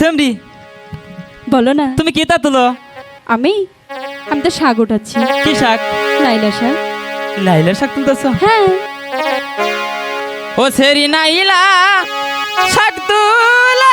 তেমনি বলো না। তুমি কি তা তুলো? আমি? আমি তো শাক উঠাচ্ছি। কি শাক? লাইলা শাক। লাইলা শাক তুলতেছ? হ্যাঁ। ও সেরি নাইলা শাক তুলা।